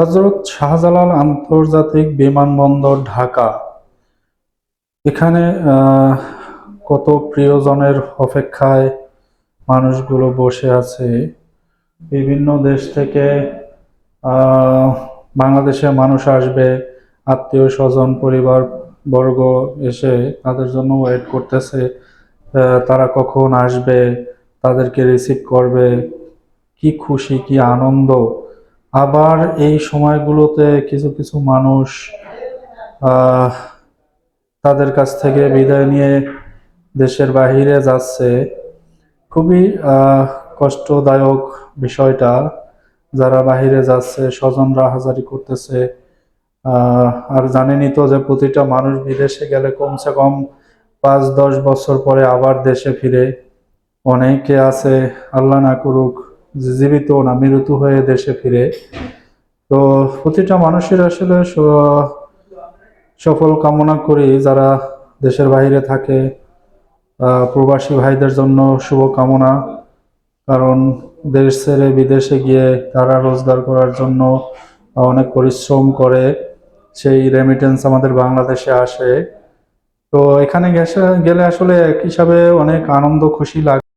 হজরত শাহজালাল আন্তর্জাতিক বিমানবন্দর ঢাকা। এখানে কত প্রিয়জনের অপেক্ষায় মানুষগুলো বসে আছে। বিভিন্ন দেশ থেকে বাংলাদেশে মানুষ আসবে আত্মীয় স্বজন পরিবার বর্গ এসে তাদের জন্য ওয়েট করতেছে। তারা কখন আসবে, তাদেরকে রিসিভ করবে, কি খুশি, কি আনন্দ। আবার এই সময়গুলোতে কিছু কিছু মানুষ তাদের কাছ থেকে বিদায় নিয়ে দেশের বাহিরে যাচ্ছে। খুবই কষ্টদায়ক বিষয়টা। যারা বাহিরে যাচ্ছে, স্বজনরা হাজারি করতেছে। আর জানেনই তো যে প্রতিটা মানুষ বিদেশে গেলে কমসে কম পাঁচ, দশ বছর পরে আবার দেশে ফিরে। অনেকে আছে, আল্লাহ না করুক জীবিত না, মৃত হয়ে দেশে ফিরে। তো প্রতিটা মানুষের আসলে সফল কামনা করি যারা দেশের বাইরে থাকে প্রবাসী ভাইদের জন্য শুভ কামনা কারণ দেশ ছেড়ে বিদেশে গিয়ে তারা রোজগার করার জন্য অনেক পরিশ্রম করে, সেই রেমিটেন্স আমাদের বাংলাদেশে আসে। তো এখানে গেলে আসলে এক হিসাবে অনেক আনন্দ, খুশি লাগে